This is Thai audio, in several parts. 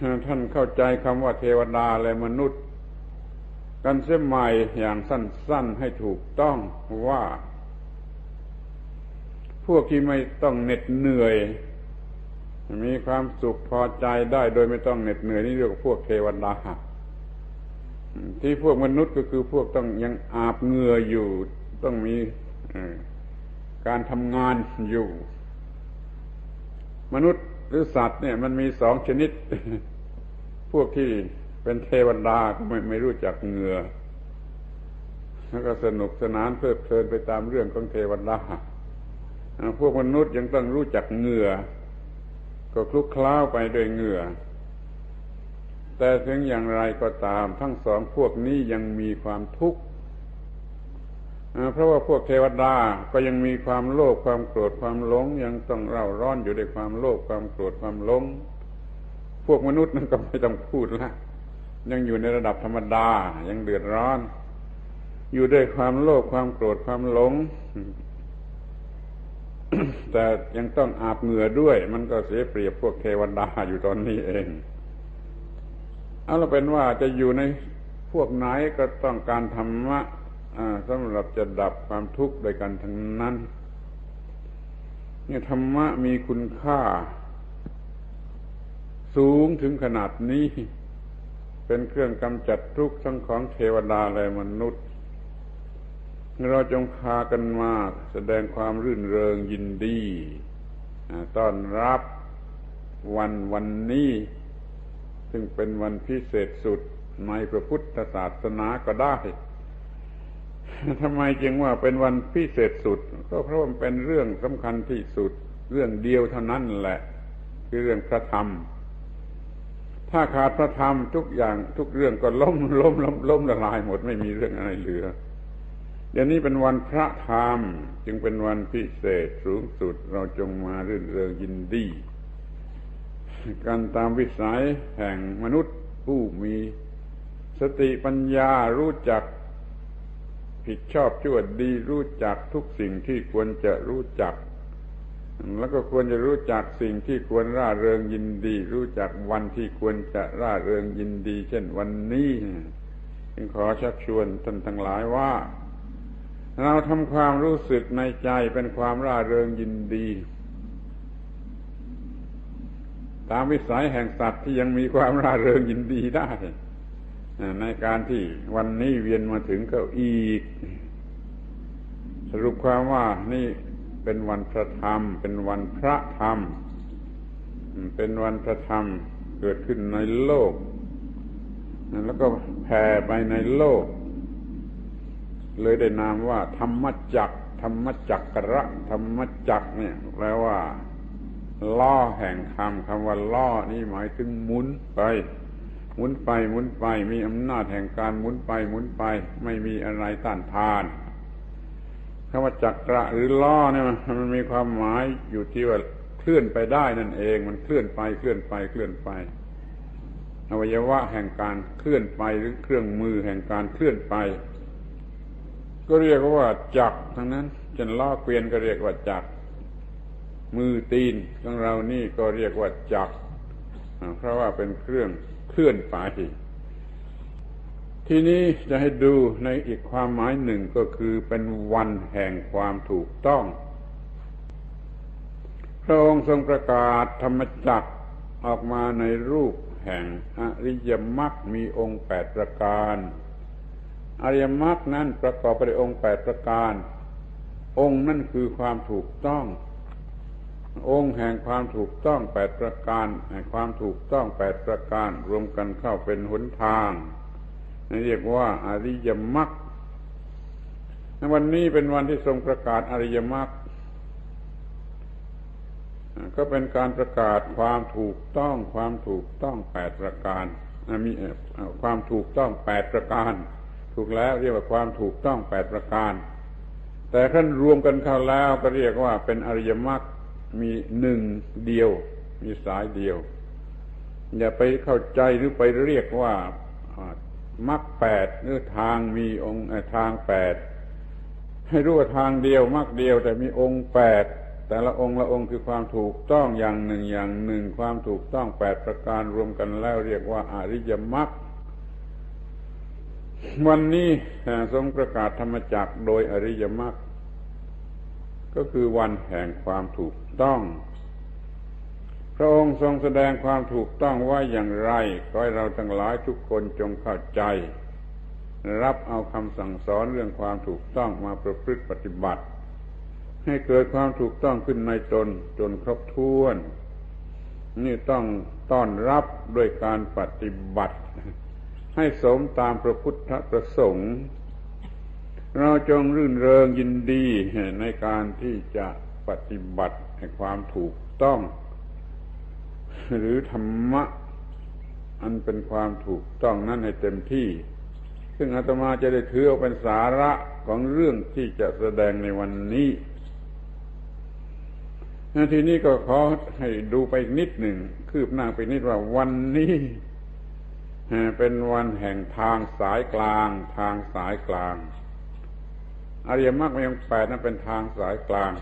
ท่านเข้าใจคำว่าเทวดาและมนุษย์ กันเสียใหม่อย่างสั้น ๆให้ถูกต้องว่า พวกที่ไม่ต้องเหน็ดเหนื่อย มีความสุขพอใจได้โดยไม่ต้องเหน็ดเหนื่อยนี่เรียกว่าพวกเทวดาที่พวกมนุษย์ก็คือพวกต้องยังอาบเหงื่ออยู่ ต้องมีการทำงานอยู่ มนุษย์ หรือสัตว์เนี่ยมันมีสองชนิด พวกที่เป็นเทวดาก็ไม่ไม่รู้จักเหงื่อแล้วก็สนุกสนานเพลิดเพลินไปตามเรื่องของเทวดาพวกมนุษย์ยังต้องรู้จักเหงื่อ ก็คลุกคล้าไปด้วยเหงื่อ แต่ถึงอย่างไรก็ตามทั้งสองพวกนี้ยังมีความทุกข์ เพราะว่าพวกเทวดาก็ยังมีความโลภความโกรธความหลง ยังต้องเร่าร้อนอยู่ด้วยความโลภความโกรธความหลง พวกมนุษย์นั้นก็ไม่ต้องพูดละยังอยู่ในระดับธรรมดา ยังเดือดร้อน อยู่ด้วยความโลภความโกรธความหลง แต่ยังต้องอาบเหงื่อด้วย มันก็เสียเปรียบพวกเทวดาอยู่ตอนนี้เอง เอาละเป็นว่าจะอยู่ในพวกไหนก็ต้องการธรรมะ สำหรับจะดับความทุกข์โดยกันทั้งนั้นเนี่ยธรรมะมีคุณค่า สูงถึงขนาดนี้ เป็นเครื่องกำจัดทุกข์ทั้งของเทวดาและมนุษย์ เราจงพากันมาแสดงความรื่นเริงยินดีต้อนรับวันวันนี้ ซึ่งเป็นวันพิเศษสุดในพระพุทธศาสนาก็ได้ ทำไมจึงว่าเป็นวันพิเศษสุด ก็เพราะมันเป็นเรื่องสำคัญที่สุด เรื่องเดียวเท่านั้นแหละ คือเรื่องพระธรรม ถ้าขาดพระธรรมทุกอย่างทุกเรื่องก็ล้มล้มล้มล้มละลายหมดไม่มีเรื่องอะไรเหลือเดี๋ยวนี้เป็นวันพระธรรม จึงเป็นวันพิเศษสูงสุด เราจงมารื่นเริงยินดีกันตามวิสัยแห่งมนุษย์ผู้มีสติปัญญารู้จัก ผิดชอบชั่วดีรู้จักทุกสิ่งที่ควรจะรู้จัก แล้วก็ควรจะรู้จักสิ่งที่ควรร่าเริงยินดี รู้จักวันที่ควรจะร่าเริงยินดี เช่นวันนี้จึงขอชักชวนท่านทั้งหลายว่า เราทำความรู้สึกในใจเป็นความร่าเริงยินดี ตามวิสัยแห่งสัตว์ที่ยังมีความร่าเริงยินดีได้ ในการที่วันนี้เวียนมาถึงก็อีก สรุปความว่านี่เป็นวันพระธรรม เป็นวันพระธรรม เป็นวันพระธรรมเกิดขึ้นในโลก แล้วก็แผ่ไปในโลก เลยได้นามว่า ธรรมจักธรรมจักระธรรมจักเนี่ยแปลว่า ล่อแห่งคำคำว่าล่อนี่หมายถึงหมุนไป หมุนไปหมุนไปมีอำนาจแห่งการหมุนไปหมุนไป ไม่มีอะไรต้านทานคำว่าจักระหรือล่อเนี่ยมันมีความหมายอยู่ที่ว่าเคลื่อนไปได้นั่นเองมันเคลื่อนไปเคลื่อนไปเคลื่อนไปอวัยวะแห่งการเคลื่อนไปหรือเครื่องมือแห่งการเคลื่อนไป ก็เรียกว่าจักทั้งนั้นจนล้อเกวียนก็เรียกว่าจักมือตีนของเรานี่ก็เรียกว่าจักเพราะว่าเป็นเครื่อง เคลื่อนไป ทีนี้จะให้ดูในอีกความหมายหนึ่งก็คือเป็นวันแห่งความถูกต้อง พระองค์ทรงประกาศธรรมจักรออกมาในรูปแห่งอริยมรรคมีองค์แปดประการ อริยมรรคนั้นประกอบไปด้วยองค์แปดประการ องค์นั่นคือความถูกต้อง องค์แห่งความถูกต้องแปดประการแห่งความถูกต้องแปดประการ รวมกันเข้าเป็นหนทางนี่เรียกว่าอริยมรรควันนี้เป็นวันที่ทรงประกาศอริยมรรคก็เป็นการประกาศความถูกต้องความถูกต้องแปดประการมีความถูกต้องแปดประการ ถูกแล้วเรียกว่าความถูกต้องแปดประการ แต่ขั้นรวมกันเข้าแล้วก็เรียกว่าเป็นอริยมรรค มีหนึ่งเดียว มีสายเดียว อย่าไปเข้าใจหรือไปเรียกว่ามรรคแปดหรือทางมีองค์ทางแปดให้รู้ว่าทางเดียวมรรคเดียว แต่มีองค์แปดแต่ละองค์ละองค์คือความถูกต้องอย่างหนึ่งอย่างหนึ่ง ความถูกต้องแปดประการรวมกันแล้วเรียกว่าอาริยมรรควันนี้ทรงประกาศธรรมจักโดยอริยมรรค ก็คือวันแห่งความถูกต้อง พระองค์ทรงแสดงความถูกต้องว่าอย่างไรขอให้เราทั้งหลายทุกคนจงเข้าใจ รับเอาคำสั่งสอนเรื่องความถูกต้องมาประพฤติปฏิบัติ ให้เกิดความถูกต้องขึ้นในตนจนครบถ้วน นี่ต้องต้อนรับด้วยการปฏิบัติ ให้สมตามพระพุทธประสงค์ เราจงรื่นเริงยินดีในการที่จะปฏิบัติให้ความถูกต้อง หรือธรรมะ อันเป็นความถูกต้องนั้นให้เต็มที่ ซึ่งอาตมาจะได้ถือเอาเป็นสาระของเรื่องที่จะแสดงในวันนี้ทีนี้ก็ขอให้ดูไปนิดหนึ่ง คืบหน้าไปนิดว่าวันนี้เป็นวันแห่งทางสายกลาง ทางสายกลาง อริยมรรคมีองแปดนั้นเป็นทางสายกลาง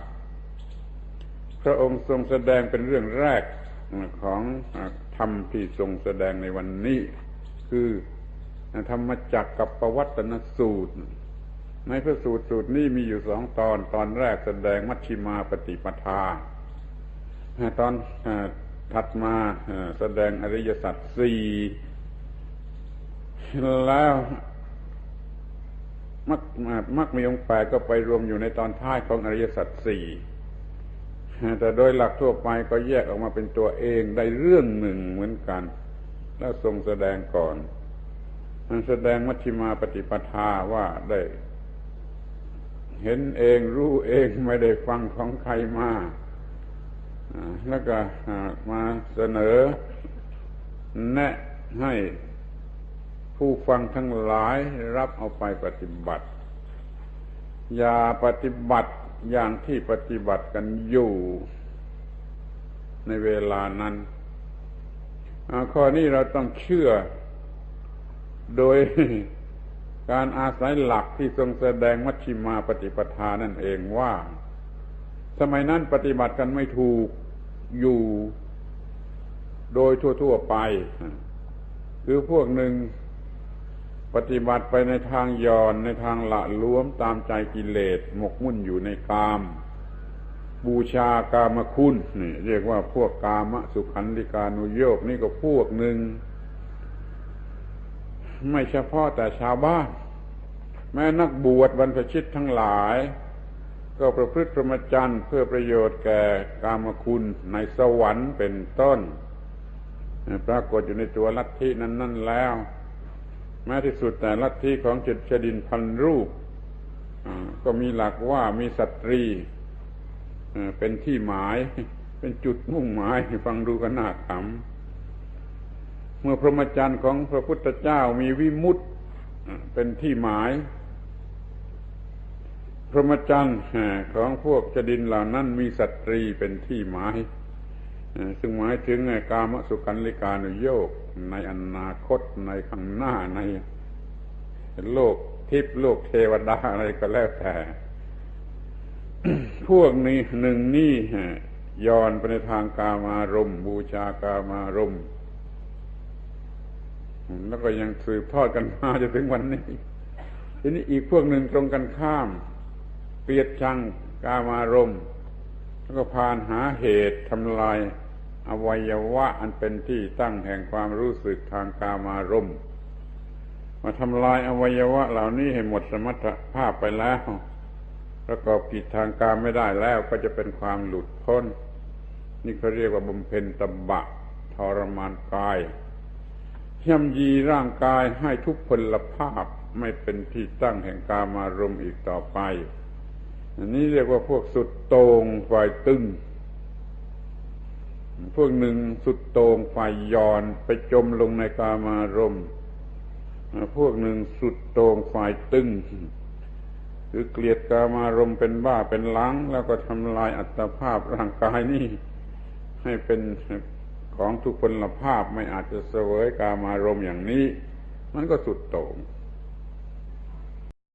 พระองค์ทรงแสดงเป็นเรื่องแรกของธรรมที่ทรงแสดงในวันนี้ คือธรรมจักกับประวัตนสูตร ในพระสูตรสูตรนี้มีอยู่สองตอนตอนแรกแสดงมัชชิมาปฏิปทา ตอนถัดมาแสดงอริยสัจสี่แล้ว มักมักมีองค์แปดก็ไปรวมอยู่ในตอนท้ายของอริยสัจสี่แต่โดยหลักทั่วไปก็แยกออกมาเป็นตัวเองได้เรื่องหนึ่งเหมือนกัน แล้วทรงแสดงก่อนมันแสดงมัชฌิมาปฏิปทาว่าได้ เห็นเองรู้เองไม่ได้ฟังของใครมาแล้วก็มาเสนอแนะให้ ผู้ฟังทั้งหลายรับเอาไปปฏิบัติ อย่าปฏิบัติอย่างที่ปฏิบัติกันอยู่ในเวลานั้นข้อนี้เราต้องเชื่อ โดยการอาศัยหลักที่ทรงแสดงมัชชิมาปฏิปทานั่นเองว่า สมัยนั้นปฏิบัติกันไม่ถูกอยู่โดยทั่ว ๆ ไป คือพวกหนึ่ง ปฏิบัติไปในทางย่อนในทางละล้วมตามใจกิเลสหมกมุ่นอยู่ในกาม บูชากามคุณนี่เรียกว่าพวกกามสุขันธิกานุโยกนี่ก็พวกหนึ่ง ไม่เฉพาะแต่ชาวบ้าน แม้นักบวชบรรพชิตทั้งหลาย ก็ประพฤติพรหมจรรย์เพื่อประโยชน์แก่กามคุณในสวรรค์เป็นต้น ปรากฏอยู่ในตัวลัทธินั้นนั่นแล้ว แม้ที่สุดแต่ลัทธิของจิตชดินพันรูปก็มีหลักว่ามีสตรีเป็นที่หมาย เป็นจุดมุ่งหมายฟังดูกันน่าขำเมื่อพรหมจรรย์ของพระพุทธเจ้ามีวิมุตตเป็นที่หมาย พรหมจรรย์ของพวกจดินเหล่านั้นมีสตรีเป็นที่หมาย ซึ่งหมายถึงกามสุขันลิกานุโยก ในอนาคตในข้างหน้าในโลกทิพย์โลกเทวดาอะไรก็แล้วแต่ พวกนี้หนึ่งนี่ย้อนไปในทางกามารมบูชากามารมแล้วก็ยังสืบทอดกันมาจนถึงวันนี้ ทีนี้อีกพวกหนึ่งตรงกันข้ามเปียดชังกามารมแล้วก็พานหาเหตุทำลาย อวัยวะอันเป็นที่ตั้งแห่งความรู้สึกทางกามารมณ์มาทำลายอวัยวะเหล่านี้ให้หมดสมรรถภาพไปแล้วประกอบกิจทางการไม่ได้แล้วก็จะเป็นความหลุดพ้น นี่เขาเรียกว่าบำเพ็ญตบะทรมานกายย่ำยีร่างกายให้ทุกพลภาพไม่เป็นที่ตั้งแห่งกามารมณ์อีกต่อไป อันนี้เรียกว่าพวกสุดโตงฝ่ายตึง พวกหนึ่งสุดโต่งฝ่ายย่อนไปจมลงในกามารมณ์พวกหนึ่งสุดโต่งฝ่ายตึง คือเกลียดกามารมณ์เป็นบ้าเป็นล้าง แล้วก็ทำลายอัตภาพร่างกายนี่ให้เป็นของทุกพลภาพไม่อาจจะเสวยกามารมณ์อย่างนี้ มันก็สุดโต่ง